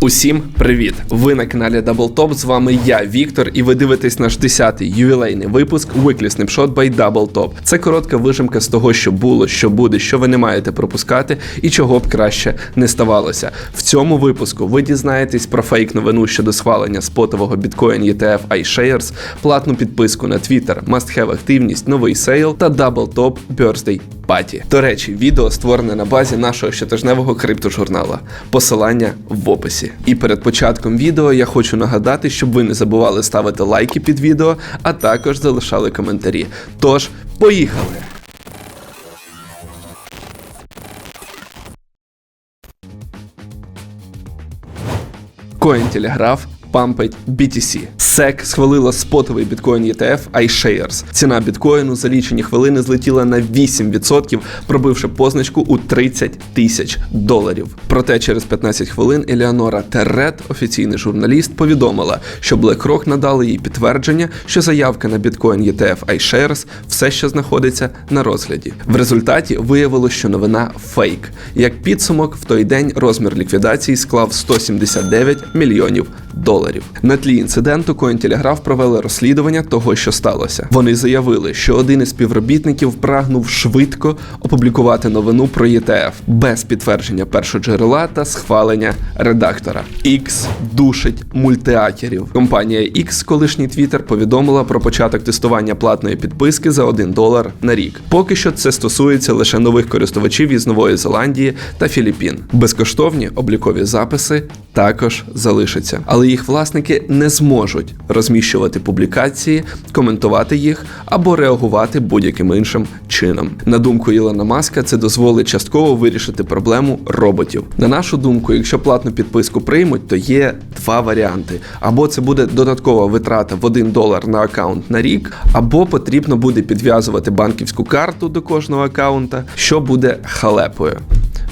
Усім привіт! Ви на каналі Double Top, З вами я, Віктор, і ви дивитесь наш 10-й ювілейний випуск Weekly Snapshot by Double Top. Це коротка вижимка з того, що було, що буде, що ви не маєте пропускати і чого б краще не ставалося. В цьому випуску ви дізнаєтесь про фейк новину щодо схвалення спотового біткоін ETF iShares, платну підписку на Twitter, must-have активність, новий сейл та Double Top Birthday Party. До речі, відео створене на базі нашого щотижневого криптожурнала. Посилання в описі. І перед початком відео я хочу нагадати, щоб ви не забували ставити лайки під відео, а також залишали коментарі. Тож, поїхали! Cointelegraph пампить BTC. SEC схвалила спотовий біткоін ETF iShares. Ціна біткоїну за лічені хвилини злетіла на 8%, пробивши позначку у 30 тисяч доларів. Проте через 15 хвилин Еліанора Террет, офіційний журналіст, повідомила, що BlackRock надали їй підтвердження, що заявка на біткоін ETF iShares все ще знаходиться на розгляді. В результаті виявилось, що новина фейк. Як підсумок, в той день розмір ліквідації склав 179 мільйонів доларів. На тлі інциденту Cointelegraph провели розслідування того, що сталося. Вони заявили, що один із співробітників прагнув швидко опублікувати новину про ETF без підтвердження першоджерела та схвалення редактора. X душить мультиакерів. Компанія X, колишній Twitter, повідомила про початок тестування платної підписки за 1 долар на рік. Поки що це стосується лише нових користувачів із Нової Зеландії та Філіппін. Безкоштовні облікові записи також залишаться, але їх власники не зможуть розміщувати публікації, коментувати їх або реагувати будь-яким іншим чином. На думку Ілона Маска, це дозволить частково вирішити проблему роботів. На нашу думку, якщо платну підписку приймуть, то є два варіанти: або це буде додаткова витрата в 1 долар на аккаунт на рік, або потрібно буде підв'язувати банківську карту до кожного аккаунта, що буде халепою.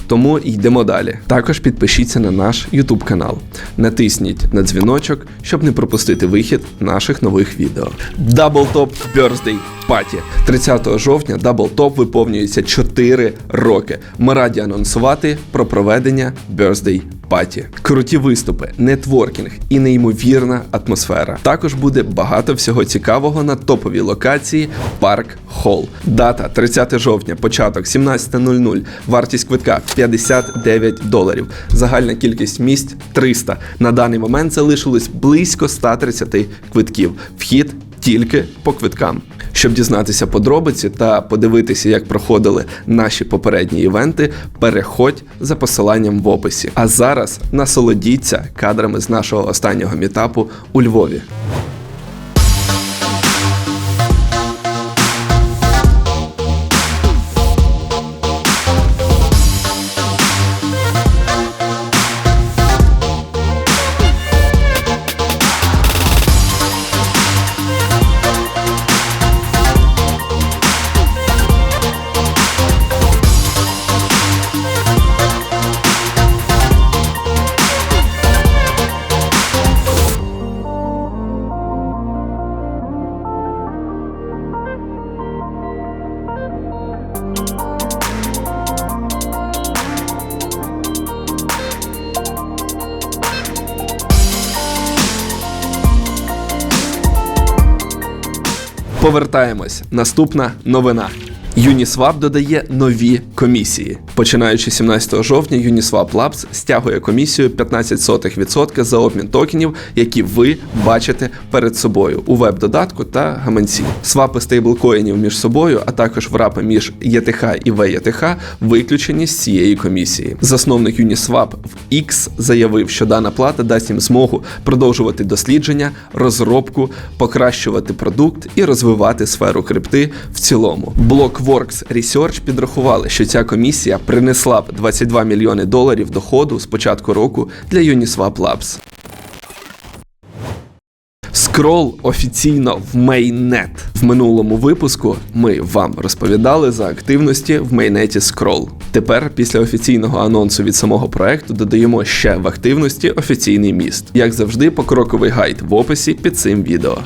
Тому йдемо далі. Також підпишіться на наш YouTube канал. Натисніть на дзвіночок, щоб не пропустити вихід наших нових відео. Double Top Birthday Party. 30 жовтня Double Top виповнюється 4 роки. Ми раді анонсувати про проведення Birthday Паті, круті виступи, нетворкінг і неймовірна атмосфера. Також буде багато всього цікавого на топовій локації Парк Холл. Дата 30 жовтня, початок 17.00. Вартість квитка 59 доларів. Загальна кількість місць 300. На даний момент залишилось близько 130 квитків. Вхід тільки по квиткам. Щоб дізнатися подробиці та подивитися, як проходили наші попередні івенти, переходь за посиланням в описі. А зараз насолодіться кадрами з нашого останнього мітапу у Львові. Повертаємось. Наступна новина. Uniswap додає нові комісії. Починаючи 17 жовтня, Uniswap Labs стягує комісію 15% за обмін токенів, які ви бачите перед собою у веб-додатку та гаманці. Свапи стейблкоїнів між собою, а також врапи між ETH і VETH виключені з цієї комісії. Засновник Uniswap в X заявив, що дана плата дасть їм змогу продовжувати дослідження, розробку, покращувати продукт і розвивати сферу крипти в цілому. Блок Works Research підрахували, що ця комісія принесла б 22 мільйони доларів доходу з початку року для Uniswap Labs. Скрол офіційно в Mainnet. В минулому випуску ми вам розповідали за активності в майнеті Scroll. Тепер, після офіційного анонсу від самого проекту, додаємо ще в активності офіційний міст. Як завжди, покроковий гайд в описі під цим відео.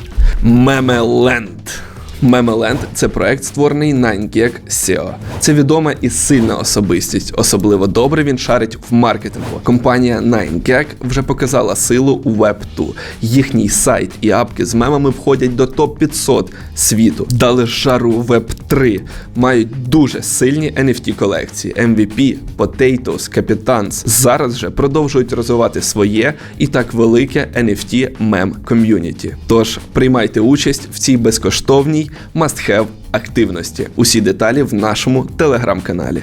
Мемеленд. Memeland – це проект, створений 9gag SEO. Це відома і сильна особистість. Особливо добре він шарить в маркетингу. Компанія 9gag вже показала силу у Web 2. Їхній сайт і апки з мемами входять до топ 500 світу. Дали жару Web 3. Мають дуже сильні NFT колекції: MVP, Potatoes, Capitans. Зараз же продовжують розвивати своє і так велике NFT мем ком'юніті. Тож приймайте участь в цій безкоштовній must-have активності. Усі деталі в нашому телеграм-каналі.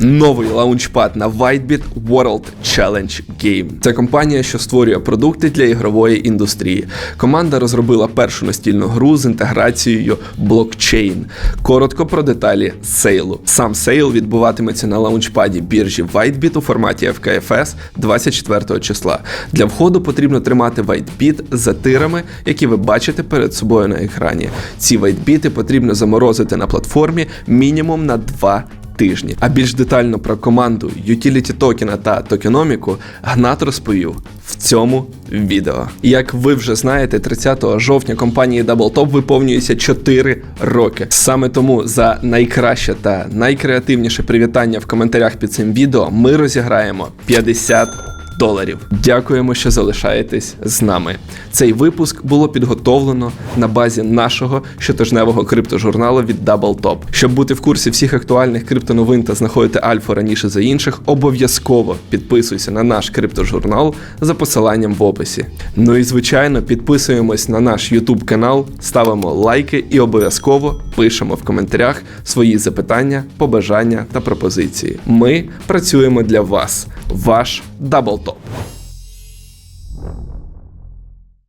Новий лаунчпад на WhiteBit World Challenge Game. Це компанія, що створює продукти для ігрової індустрії. Команда розробила першу настільну гру з інтеграцією блокчейн. Коротко про деталі сейлу. Сам сейл відбуватиметься на лаунчпаді біржі WhiteBit у форматі FKFS 24 числа. Для входу потрібно тримати WhiteBit за тирами, які ви бачите перед собою на екрані. Ці WhiteBit потрібно заморозити на платформі мінімум на 2 тижні. А більш детально про команду, Utility токена та токеноміку Гнат розповів в цьому відео. Як ви вже знаєте, 30 жовтня компанії DoubleTop виповнюється 4 роки. Саме тому за найкраще та найкреативніше привітання в коментарях під цим відео ми розіграємо 50 доларів. Дякуємо, що залишаєтесь з нами. Цей випуск було підготовлено на базі нашого щотижневого криптожурналу від DoubleTop. Щоб бути в курсі всіх актуальних криптоновин та знаходити альфа раніше за інших, обов'язково підписуйся на наш криптожурнал за посиланням в описі. Ну і звичайно, підписуємось на наш YouTube канал, ставимо лайки і обов'язково пишемо в коментарях свої запитання, побажання та пропозиції. Ми працюємо для вас, ваш DoubleTop.